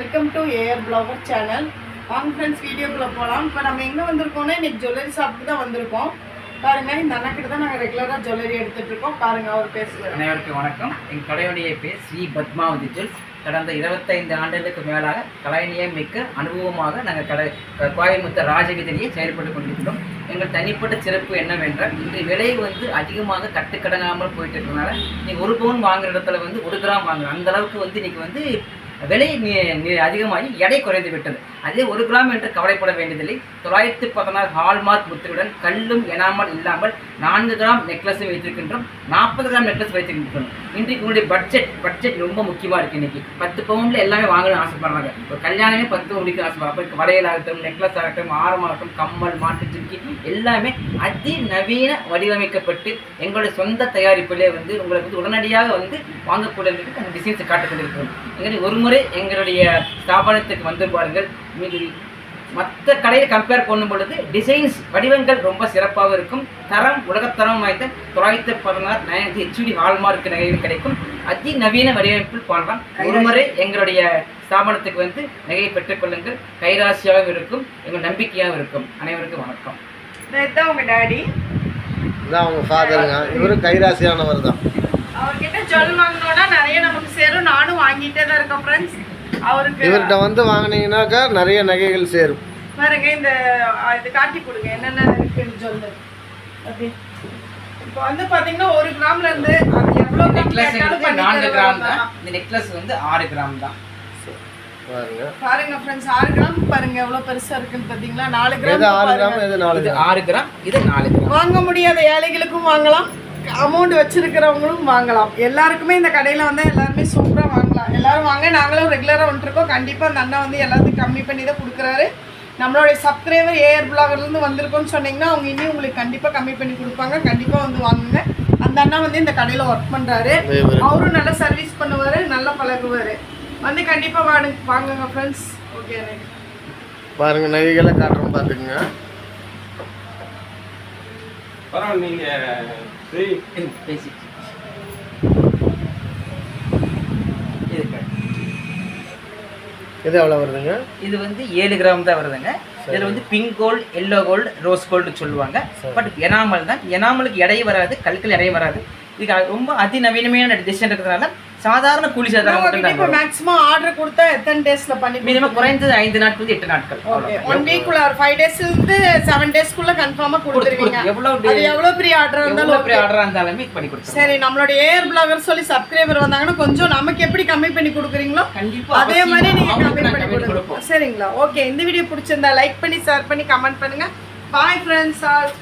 Welcome to AR blogger channel வாங்க friends வீடியோக்குள்ளே போகலாம் இப்போ நம்ம எங்கே வந்திருக்கோம்னா இன்னைக்கு ஜுவல்லரி ஷாப்புக்கு தான் வந்திருக்கோம். பாருங்கள் இந்த அண்ணக்கிட்ட தான் நாங்கள் ரெகுலராக ஜுவல்லரி எடுத்துட்டு இருக்கோம். அவர் பேசுகிறார் அனைவருக்கும் வணக்கம். என் கடையுடைய பேர் ஸ்ரீ பத்மாவதி ஜுவல்ஸ் கடந்த இருபத்தைந்து ஆண்டுகளுக்கு மேலாக கலைநியம் மிக்க அனுபவமாக நாங்கள் கடை கோயம்புத்தூர் ராஜவீதியிலேயே செயல்பட்டு கொண்டிருக்கிறோம். எங்கள் தனிப்பட்ட சிறப்பு என்னவென்றால் இன்று விலை வந்து அதிகமாக கட்டுக்கடங்காமல் போயிட்டு இருக்கிறதுனால நீங்கள் ஒரு பவுன் வாங்குற இடத்துல வந்து ஒரு கிராம் வாங்குறோம் அந்த அளவுக்கு வந்து இன்னைக்கு வந்து விலை அதிகமாகி எடை குறைந்து விட்டது. அதே ஒரு கிராம் என்று கவலைப்பட வேண்டியதில்லை. தொள்ளாயிரத்து பதினாறு ஹால்மார்க் முத்திரையுடன் கல்லும் எனாமல் இல்லாமல் நான்கு கிராம் நெக்லஸும் வைத்திருக்கின்றோம். நாற்பது கிராம் நெக்லஸ் வைத்திருக்கின்றோம். இன்றைக்கு உங்களுடைய பட்ஜெட் பட்ஜெட் ரொம்ப முக்கியமாக இருக்குது இன்றைக்கி பத்து பவுண்டில் எல்லாமே வாங்கணும்னு ஆசைப்படுறாங்க. ஒரு கல்யாணமே பத்து முடிக்க ஆசைப்படுறாங்க. இப்போ வளையல் ஆகட்டும் நெக்லஸ் ஆகட்டும் ஆரமாகட்டும் கம்மல் மாட்டு ஜிம்கி எல்லாமே அதிநவீன வடிவமைக்கப்பட்டு எங்களுடைய சொந்த தயாரிப்பிலே வந்து உங்களுக்கு வந்து உடனடியாக வந்து வாங்கக்கூடிய அந்த டிசைன்ஸை காட்டுக்கொண்டிருக்கிறோம் எங்களுக்கு ஒரு முறை எங்களுடைய ஸ்தாபனத்துக்கு வந்து பாருங்கள். மீது மற்ற கடையை கம்பேர் பண்ணும் பொழுது டிசைன்ஸ் வடிவங்கள் ரொம்ப சிறப்பாக இருக்கும். தரம் உலகத்தரம் வாய்ந்த தொள்ளாயிரத்தி பதினாறு நயனத்தி ஹெச்டி ஹால்மார்க் நகைகள் கிடைக்கும். அதிநவீன வடிவமைப்பில் பண்ணலாம் ஒரு முறை எங்களுடைய ஸ்தாபனத்துக்கு வந்து நகையை பெற்றுக்கொள்ளுங்கள் கைராசியாகவும் இருக்கும். எங்கள் நம்பிக்கையாகவும் இருக்கும். அனைவருக்கும் வணக்கம். இதுதான் உங்கள் டேடி. இதான் அவங்க ஃபாதருங்க இவரும் கைராசியானவர் தான். அவர்கிட்ட ஜுவல் வாங்கினோன்னா நிறைய நமக்கு சேரும். நானும் வாங்கிட்டே தான் இருக்கேன் ஃப்ரெண்ட்ஸ் இவர்கிட்ட வந்து வாங்கினீங்கன்னாக்கா நிறைய நகைகள் சேரும். பாருங்க இந்த இது காட்டி கொடுங்க என்னென்ன இருக்குன்னு சொல்லு. அப்படி. இப்போ வந்து பாத்தீங்கன்னா ஒரு கிராம்ல இருந்து அது எவ்வளவு கிராம் நெக்லஸ் நான்கு கிராம் தான். இந்த நெக்லஸ் வந்து ஆறு கிராம் தான். பாருங்க. பாருங்க ஃப்ரெண்ட்ஸ் ஆறு கிராம் பாருங்க எவ்வளவு பெருசா இருக்குன்னு பாத்தீங்களா? நாலு கிராம் ஆறு. கிராம் எது நாலு இது ஆறு கிராம் இது நாலு கிராம். வாங்க முடியாத ஏழைகளுக்கும் வாங்கலாம். அமௌண்ட் வச்சிருக்கிறவங்களும் வாங்கலாம். எல்லாருக்குமே இந்த கடையில வந்து எல்லாருமே சூப்பரா வாங்கலாம் எல்லாரும் வாங்க. நாங்களும் ரெகுலரா வந்துருக்கோம். கண்டிப்பா அந்த அண்ணா வந்து எல்லாத்துக்கும் கம்மி பண்ணி தான் கொடுக்குறாரு. நம்மளுடைய சப்ஸ்கிரைபர் ஏஆர் இருந்து வந்திருக்கோம்னு சொன்னீங்கன்னா அவங்க இனி உங்களுக்கு கண்டிப்பா கம்மி பண்ணி கொடுப்பாங்க. கண்டிப்பா வந்து வாங்குங்க. அந்த அண்ணா வந்து இந்த கடையில ஒர்க் பண்றாரு. இவரு அவரும் நல்லா சர்வீஸ் பண்ணுவாரு நல்லா பழகுவாரு. வந்து கண்டிப்பா வாங்க வாங்குங்க ஃப்ரெண்ட்ஸ் ஓகே பாருங்க நகைகளை காட்டுறோம் பார்த்துக்குங்க. பரவாயில்ல நீங்க பேசி இது எவ்வளோ வருதுங்க? இது வந்து ஏழு கிராம் தான் வருதுங்க. இதுல வந்து pink gold yellow gold rose gold சொல்லுவாங்க. பட் எனாமல் தான். எனாமலுக்கு எடையும் வராது கல்கள் எடையும் வராது. இது ரொம்ப அதிநவீனமான டிசைன் இருக்கிறதுனால சாதாரண கூலி சாதாரண மட்டும் மேக்ஸிமம் ஆர்டர் கொடுத்தா எத்தனை டேஸ்ல பண்ணி மினிமம் குறைந்தது ஐந்து நாட்கள் எட்டு நாட்கள். ஒன் வீக்குள்ள ஒரு ஃபைவ் டேஸ்ல இருந்து செவன் டேஸ்க்குள்ள கன்ஃபார்மா கொடுத்துருவீங்க கொடுத்து- எவ்வளவு அது எவ்வளவு பெரிய ஆர்டர் இருந்தாலும் பெரிய. ஆர்டரா இருந்தாலுமே பண்ணி கொடுத்துருவோம். சரி நம்மளோட ஏர் பிளாகர் சொல்லி சப்ஸ்கிரைபர் வந்தாங்கன்னா கொஞ்சம் நமக்கு எப்படி கம்மி பண்ணி கொடுக்குறீங்களோ கண்டிப்பா அதே மாதிரி நீங்க கம்மி பண்ணி கொடுப்போம். சரிங்களா? ஓகே இந்த வீடியோ பிடிச்சிருந்தா லைக் பண்ணி ஷேர் பண்ணி கமெண்ட் பண்ணுங்க. Bye friends all